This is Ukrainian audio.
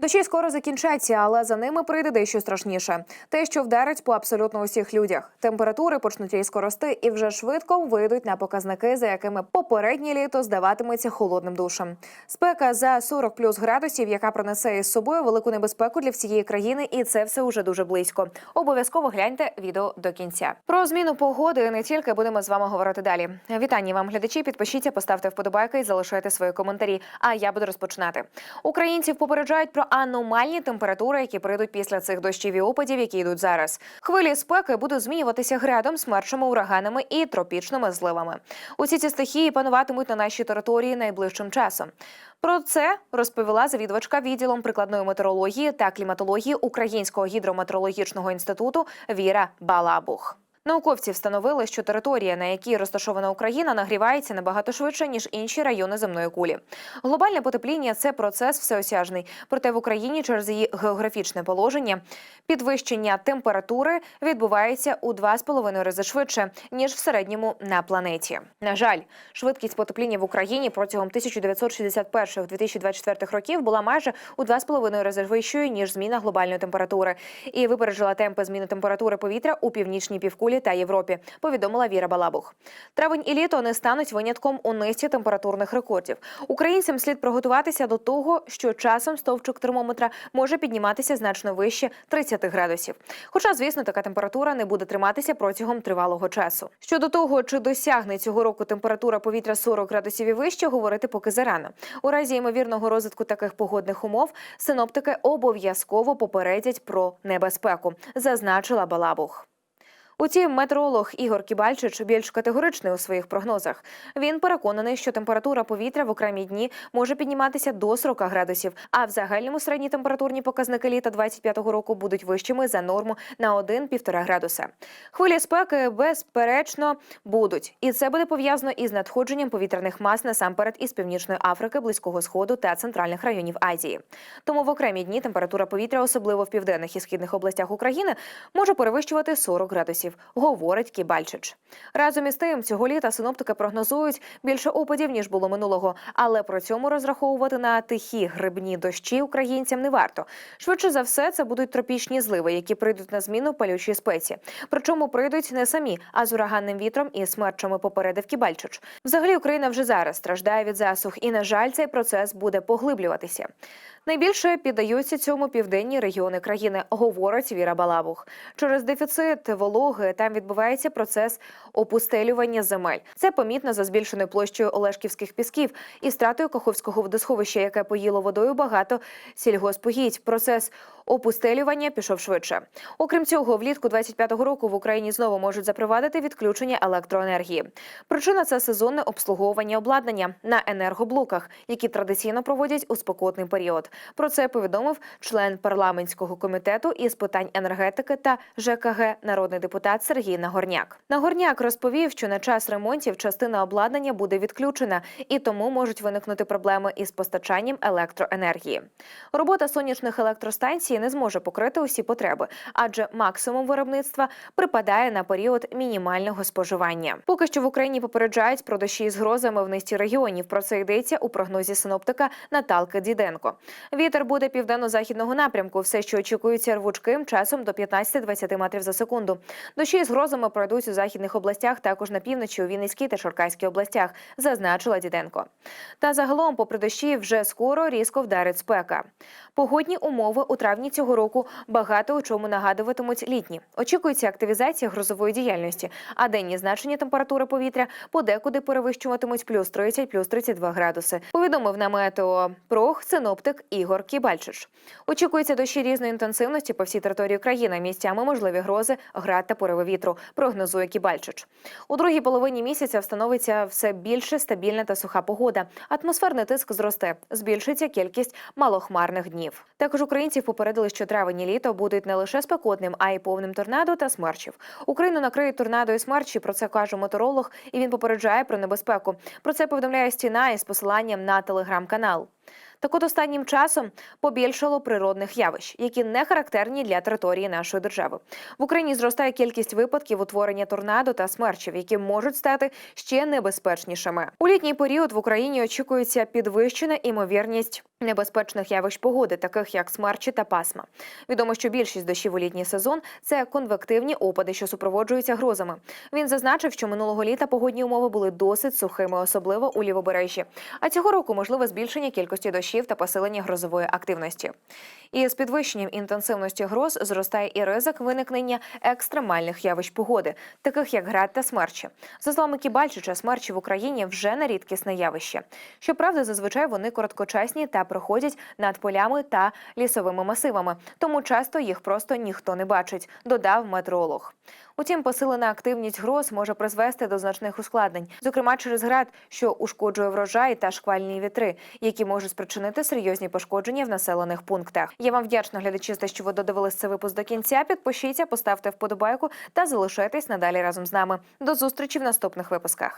Дощі скоро закінчаться, але за ними прийде дещо страшніше. Те, що вдарить по абсолютно усіх людях. Температури почнуть різко рости і вже швидко вийдуть на показники, за якими попереднє літо здаватиметься холодним душем. Спека за 40 плюс градусів, яка принесе із собою велику небезпеку для всієї країни, і це все уже дуже близько. Обов'язково гляньте відео до кінця. Про зміну погоди не тільки будемо з вами говорити далі. Вітання вам, глядачі. Підпишіться, поставте вподобайки і залишайте свої коментарі. А я буду розпочинати. Українців попереджають про аномальні температури, які прийдуть після цих дощів і опадів, які йдуть зараз. Хвилі спеки будуть змінюватися градом, смерчами, ураганами і тропічними зливами. Усі ці стихії пануватимуть на нашій території найближчим часом. Про це розповіла завідувачка відділом прикладної метеорології та кліматології Українського гідрометеорологічного інституту Віра Балабух. Науковці встановили, що територія, на якій розташована Україна, нагрівається набагато швидше ніж інші райони земної кулі. Глобальне потепління це процес всеосяжний. Проте в Україні через її географічне положення підвищення температури відбувається у 2,5 рази швидше ніж в середньому на планеті. На жаль, швидкість потепління в Україні протягом 1961-2024 років була майже у 2,5 рази вищою ніж зміна глобальної температури, і випереджила темпи зміни температури повітря у північній півкулі та Європі. Повідомила Віра Балабух. Травень і літо не стануть винятком у низці температурних рекордів. Українцям слід приготуватися до того, що часом стовпчик термометра може підніматися значно вище 30 градусів. Хоча, звісно, така температура не буде триматися протягом тривалого часу. Щодо того, чи досягне цього року температура повітря 40 градусів і вище, говорити поки зарано. У разі ймовірного розвитку таких погодних умов синоптики обов'язково попередять про небезпеку, зазначила Балабух. Утім, метеоролог Ігор Кібальчич більш категоричний у своїх прогнозах. Він переконаний, що температура повітря в окремі дні може підніматися до 40 градусів, а в загальному середні температурні показники літа 25-го року будуть вищими за норму на 1-1,5 градуса. Хвилі спеки безперечно будуть, і це буде пов'язано із надходженням повітряних мас насамперед із північної Африки, близького сходу та центральних районів Азії. Тому в окремі дні температура повітря, особливо в південних і східних областях України, може перевищувати 40 градусів, говорить Кібальчич. Разом із тим, цього літа синоптики прогнозують більше опадів ніж було минулого, але при цьому розраховувати на тихі грибні дощі українцям не варто. Швидше за все, це будуть тропічні зливи, які прийдуть на зміну палючій спеці. Причому прийдуть не самі, а з ураганним вітром і смерчами попередив Кібальчич. Взагалі Україна вже зараз страждає від засух, і на жаль, цей процес буде поглиблюватися. Найбільше піддаються цьому південні регіони країни, говорить Віра Балабух. Через дефіцит вологи там відбувається процес опустелювання земель. Це помітно за збільшеною площею Олешківських пісків і стратою Каховського водосховища, яке поїло водою багато сільгоспугідь. Процес опустелювання пішов швидше. Окрім цього, влітку 25-го року в Україні знову можуть запровадити відключення електроенергії. Причина це сезонне обслуговування обладнання на енергоблоках, які традиційно проводять у спекотний період. Про це повідомив член парламентського комітету із питань енергетики та ЖКГ народний депутат Сергій Нагорняк. Нагорняк розповів, що на час ремонтів частина обладнання буде відключена, і тому можуть виникнути проблеми із постачанням електроенергії. Робота сонячних електростанцій не зможе покрити усі потреби, адже максимум виробництва припадає на період мінімального споживання. Поки що в Україні попереджають про дощі з грозами в низці регіонів. Про це йдеться у прогнозі синоптика Наталки Діденко. Вітер буде південно-західного напрямку. Все, що очікується рвучким, часом до 15-20 метрів за секунду. Дощі з грозами пройдуть у західних областях, також на півночі у Вінницькій та Шаркайській областях, зазначила Діденко. Та загалом, попри дощі, вже скоро різко вдарить спека. Погодні умови у травні цього року багато у чому нагадуватимуть літні. Очікується активізація грозової діяльності, а денні значення температури повітря подекуди перевищуватимуть плюс 30, плюс 32 градуси. Повідомив на метео прог синоптик Ігор Кібальчич. Очікується дощі різної інтенсивності по всій території країни. Місцями можливі грози, град та пориви вітру. Прогнозує Кібальчич. У другій половині місяця встановиться все більше стабільна та суха погода. Атмосферний тиск зросте, збільшиться кількість малохмарних днів. Також українців попередили, що травень і літо будуть не лише спекотним, а й повним торнадо та смерчів. Україну накриють торнадо і смерчі. Про це каже моторолог, і він попереджає про небезпеку. Про це повідомляє стіна із посиланням на телеграм-канал. Так от останнім часом побільшало природних явищ, які не характерні для території нашої держави. В Україні зростає кількість випадків утворення торнадо та смерчів, які можуть стати ще небезпечнішими. У літній період в Україні очікується підвищена імовірність небезпечних явищ погоди, таких як смерчі та пасма. Відомо, що більшість дощів у літній сезон це конвективні опади, що супроводжуються грозами. Він зазначив, що минулого літа погодні умови були досить сухими, особливо у лівобережжі. А цього року можливе збільшення кількості дощів та посилення грозової активності. І з підвищенням інтенсивності гроз зростає і ризик виникнення екстремальних явищ погоди, таких як град та смерчі. За словами Кібальчича, смерчі в Україні вже не рідкісне явище. Щоправда, зазвичай вони короткочасні та проходять над полями та лісовими масивами, тому часто їх просто ніхто не бачить, додав метеоролог. Утім, посилена активність гроз може призвести до значних ускладнень, зокрема через град, що ушкоджує врожай та шквальні вітри, які можуть спричинити серйозні пошкодження в населених пунктах. Я вам вдячна глядачі, за те, що ви додивились цей випуск до кінця. Підпишіться, поставте вподобайку та залишайтесь надалі разом з нами. До зустрічі в наступних випусках.